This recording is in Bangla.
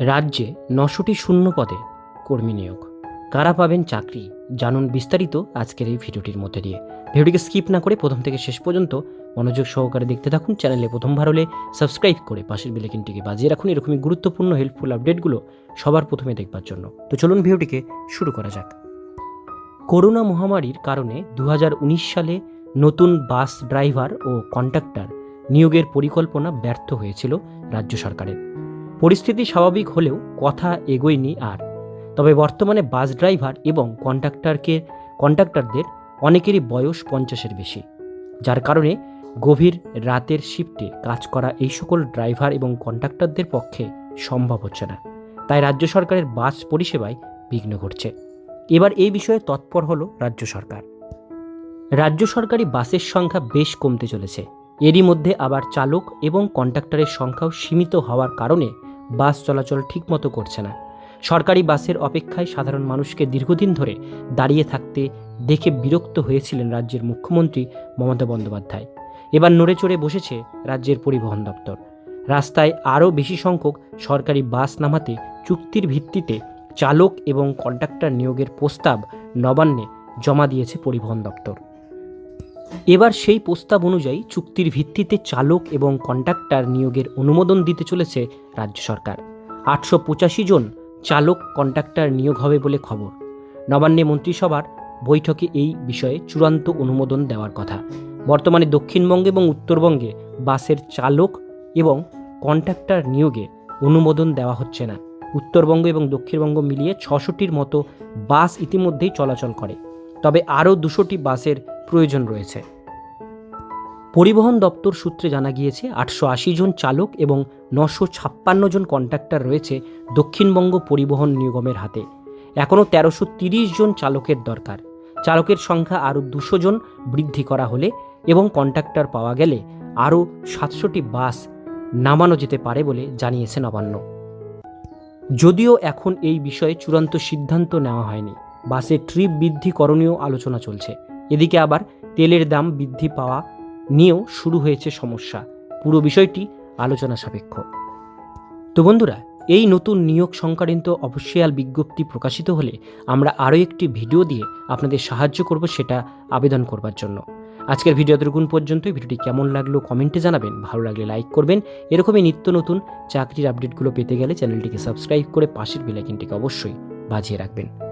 রাজ্যে নশোটি শূন্য পদে কর্মী নিয়োগ। কারা পাবেন চাকরি জানুন বিস্তারিত আজকের এই ভিডিওটির মধ্যে দিয়ে। ভিডিওটিকে স্কিপ না করে প্রথম থেকে শেষ পর্যন্ত মনোযোগ সহকারে দেখতে থাকুন। চ্যানেলে প্রথমবার হলে সাবস্ক্রাইব করে পাশের বেলেকিনটিকে বাজিয়ে রাখুন। এরকমই গুরুত্বপূর্ণ হেল্পফুল আপডেটগুলো সবার প্রথমে দেখবার জন্য। তো চলুন ভিডিওটিকে শুরু করা যাক। করোনা মহামারীর কারণে দু হাজার উনিশ সালে নতুন বাস ড্রাইভার ও কন্ডাক্টর নিয়োগের পরিকল্পনা ব্যর্থ হয়েছিল রাজ্য সরকারের। পরিস্থিতি স্বাভাবিক হলেও কথা এগোয়নি আর। তবে বর্তমানে বাস ড্রাইভার এবং কন্ডাক্টরকে, কন্ডাক্টরদের অনেকেরই বয়স পঞ্চাশের বেশি, যার কারণে গভীর রাতের শিফটে কাজ করা এই সকল ড্রাইভার এবং কন্ডাক্টরদের পক্ষে সম্ভব হচ্ছে না। তাই রাজ্য সরকারের বাস পরিষেবায় বিঘ্ন ঘটছে। এবার এই বিষয়ে তৎপর হলো রাজ্য সরকার। রাজ্য সরকারি বাসের সংখ্যা বেশ কমতে চলেছে। এরই মধ্যে আবার চালক এবং কন্ডাক্টরের সংখ্যাও সীমিত হওয়ার কারণে বাস চলাচল ঠিকমতো করছে না। সরকারি বাসের অপেক্ষায় সাধারণ মানুষকে দীর্ঘদিন ধরে দাঁড়িয়ে থাকতে দেখে বিরক্ত হয়েছিলেন রাজ্যের মুখ্যমন্ত্রী মমতা বন্দ্যোপাধ্যায়। এবার নড়ে চড়ে বসেছে রাজ্যের পরিবহন দপ্তর। রাস্তায় আরও বেশি সংখ্যক সরকারি বাস নামাতে চুক্তির ভিত্তিতে চালক এবং কন্ডাক্টর নিয়োগের প্রস্তাব নবান্নে জমা দিয়েছে পরিবহন দপ্তর। এবার সেই প্রস্তাব অনুযায়ী চুক্তির ভিত্তিতে চালক এবং কন্ডাক্টর নিয়োগের অনুমোদন দিতে চলেছে রাজ্য সরকার। আটশো পঁচাশি জন চালক কন্ডাক্টর নিয়োগ হবে বলে খবর। নবান্নে মন্ত্রিসভার বৈঠকে এই বিষয়ে চূড়ান্ত অনুমোদন দেওয়ার কথা। বর্তমানে দক্ষিণবঙ্গে এবং উত্তরবঙ্গে বাসের চালক এবং কন্ট্রাক্টর নিয়োগে অনুমোদন দেওয়া হচ্ছে না। উত্তরবঙ্গ এবং দক্ষিণবঙ্গ মিলিয়ে ছশোটির মতো বাস ইতিমধ্যেই চলাচল করে। তবে আরও দুশোটি বাসের প্রয়োজন রয়েছে। পরিবহন দপ্তর সূত্রে জানা গিয়েছে, আটশো আশি জন চালক এবং নশো ছাপ্পান্ন জন কন্ট্রাক্টর রয়েছে দক্ষিণবঙ্গ পরিবহন নিগমের হাতে। এখনও তেরোশো তিরিশ জন চালকের দরকার। চালকের সংখ্যা আরও দুশো জন বৃদ্ধি করা হলে এবং কন্ট্রাক্টর পাওয়া গেলে আরও সাতশোটি বাস নামানো যেতে পারে বলে জানিয়েছে নবান্ন যদিও এখন এই বিষয়ে চূড়ান্ত সিদ্ধান্ত নেওয়া হয়নি। বাসের ট্রিপ বৃদ্ধি করণীয় আলোচনা চলছে। এদিকে আবার তেলের দাম বৃদ্ধি পাওয়া নিয়েও শুরু হয়েছে সমস্যা। পুরো বিষয়টি আলোচনা সাপেক্ষ। তো বন্ধুরা, এই নতুন নিয়োগ সংক্রান্ত অফিসিয়াল বিজ্ঞপ্তি প্রকাশিত হলে আমরা আরও একটি ভিডিও দিয়ে আপনাদের সাহায্য করব সেটা আবেদন করবার জন্য। আজকের ভিডিও এতটুকুন পর্যন্ত ভিডিওটি কেমন লাগল কমেন্টে জানাবেন। ভালো লাগলে লাইক করবেন। এরকমই নিত্য নতুন চাকরির আপডেটগুলো পেতে গেলে চ্যানেলটিকে সাবস্ক্রাইব করে পাশের বেলাইকিনটিকে অবশ্যই বাজিয়ে রাখবেন।